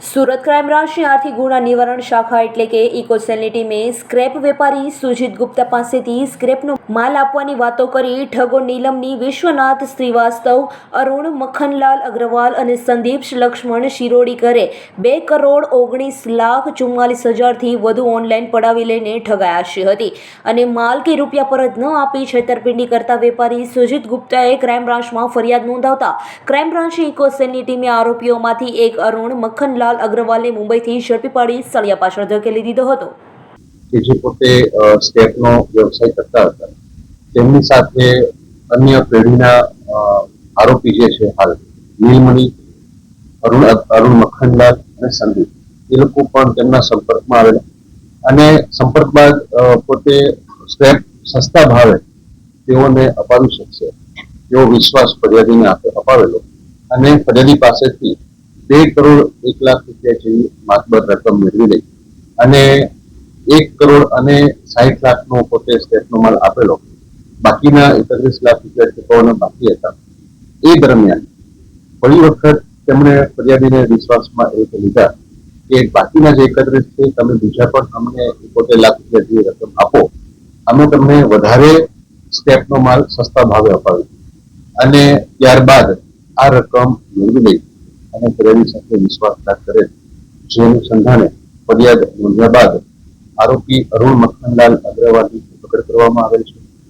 Surat crime બ્રાન્ચની આર્થિક ગુના નિવારણ શાખા એટલે કે ઇકોસેલની ટીમે સ્ક્રેપ વેપારી સુજીત ગુપ્તા પાસેથી સ્ક્રેપનો માલ આપવાની વાતો કરી ઠગો નીલમની વિશ્વનાથ શ્રીવાસ્તવ, અરુણ મખનલાલ અગ્રવાલ અને સંદીપ લક્ષ્મણ શિરોડીકરે બે કરોડ ઓગણીસ લાખ ચુમ્માલીસ હજારથી વધુ ઓનલાઈન પડાવી લઈને ઠગાયાશી હતી. અને માલ કે રૂપિયા પરત ન આપી છેતરપિંડી કરતા વેપારી સુજીત ગુપ્તાએ ક્રાઇમ બ્રાન્ચમાં ફરિયાદ નોંધાવતા ક્રાઇમ બ્રાન્ચની ઇકોસેલની ટીમે આરોપીઓમાંથી એક અરુણ મખનલાલ અગ્રવાલને મુંબઈથી ઝડપી પાડી સળિયા પાછળ ધકેલી દીધો હતો. કે જે પોતે સ્ટેપનો વ્યવસાય કરતા હતા. તેમની સાથે અન્ય પેઢીના આરોપી જે છે હાલ, નીલમણી, અરુણ અરુણ મખનલાલ અને સંદીપ, એ લોકો પણ તેમના સંપર્કમાં આવેલા. અને સંપર્ક બાદ પોતે સ્ટેપ સસ્તા ભાવે તેઓને અપાવી શકશે એવો વિશ્વાસ ફરિયાદીને અપાવેલો. અને ફરિયાદી પાસેથી બે કરોડ એક લાખ રૂપિયા જેવી માતબર રકમ મેળવી લઈ. અને એક કરોડ અને સાહીઠ લાખનો પોતે સ્ટેટનો માલ આપેલો. બાકીના એકત્રીસ લાખ રૂપિયા ચૂકવવાના બાકી હતા. એ દરમિયાન ફરી વખત તેમણે ફરિયાદીને વિશ્વાસમાં એ લીધા કે બાકીના જે એકત્રીસ છે, તમે બીજા પણ અમને એકોતેર લાખ રૂપિયા જેવી રકમ આપો. અમે તમને વધારે સ્ટેપનો માલ સસ્તા ભાવે અપાવી અને ત્યારબાદ આ રકમ મેળવી લઈ અને ફરિયાદી સાથે વિશ્વાસઘાત કરે. જે અનુસંધાને ફરિયાદ નોંધ્યા બાદ આરોપી અરુણ મખનલાલ અગ્રવાલની ધરપકડ કરવામાં આવેલ છે.